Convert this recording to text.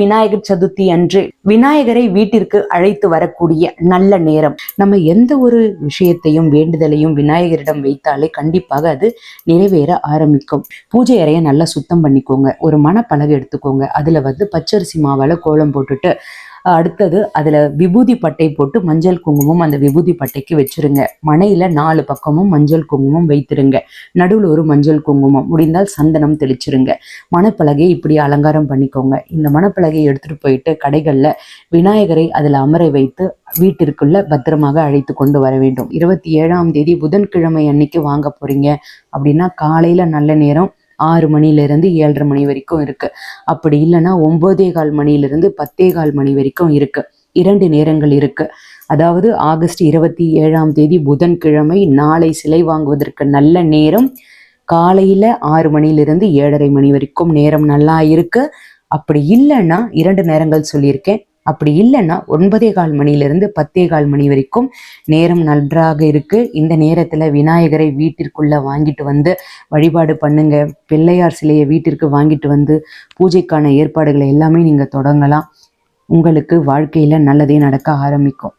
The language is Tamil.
விநாயகர் சதுர்த்தி அன்று விநாயகரை வீட்டிற்கு அழைத்து வரக்கூடிய நல்ல நேரம். நம்ம எந்த ஒரு விஷயத்தையும் வேண்டுதலையும் விநாயகரிடம் வைத்தாலே கண்டிப்பாக அது நிறைவேற ஆரம்பிக்கும். பூஜை அறையை நல்லா சுத்தம் பண்ணிக்கோங்க. ஒரு மனப்பலகை எடுத்துக்கோங்க. அதுல வந்து பச்சரிசி மாவால கோலம் போட்டுட்டு அடுத்தது அதில் விபூதி பட்டை போட்டு மஞ்சள் குங்குமம் அந்த விபூதி பட்டைக்கு வச்சிருங்க. மனையில் நாலு பக்கமும் மஞ்சள் குங்குமம் வைத்திருங்க. நடுவில் ஒரு மஞ்சள் குங்குமம். முடிந்தால் சந்தனம் தெளிச்சிருங்க. மணப்பலகையை இப்படி அலங்காரம் பண்ணிக்கோங்க. இந்த மணப்பலகையை எடுத்துகிட்டு போயிட்டு கடைகளில் விநாயகரை அதில் அமர வைத்து வீட்டிற்குள்ள பத்திரமாக அழைத்து கொண்டு வர வேண்டும். இருபத்தி ஏழாம் தேதி புதன்கிழமை அன்னைக்கு வாங்க போறீங்க அப்படின்னா காலையில நல்ல நேரம் ஆறு மணிலேருந்து ஏழரை மணி வரைக்கும் இருக்கு. அப்படி இல்லைன்னா ஒன்பதே கால் மணியிலிருந்து பத்தே கால் மணி வரைக்கும் இருக்கு. இரண்டு நேரங்கள் இருக்கு. அதாவது ஆகஸ்ட் இருபத்தி ஏழாம் தேதி புதன்கிழமை நாளை சிலை வாங்குவதற்கு நல்ல நேரம். காலையில ஆறு மணியிலிருந்து ஏழரை மணி வரைக்கும் நேரம் நல்லா இருக்கு. அப்படி இல்லைன்னா இரண்டு நேரங்கள் சொல்லியிருக்கேன். அப்படி இல்லைன்னா ஒன்பதே கால் மணியிலிருந்து பத்தே கால் மணி வரைக்கும் நேரம் நன்றாக இருக்கு. இந்த நேரத்துல விநாயகரை வீட்டிற்குள்ள வாங்கிட்டு வந்து வழிபாடு பண்ணுங்க. பிள்ளையார் சிலையை வீட்டிற்கு வாங்கிட்டு வந்து பூஜைக்கான ஏற்பாடுகளை எல்லாமே நீங்க தொடங்கலாம். உங்களுக்கு வாழ்க்கையில நல்லதே நடக்க ஆரம்பிக்கும்.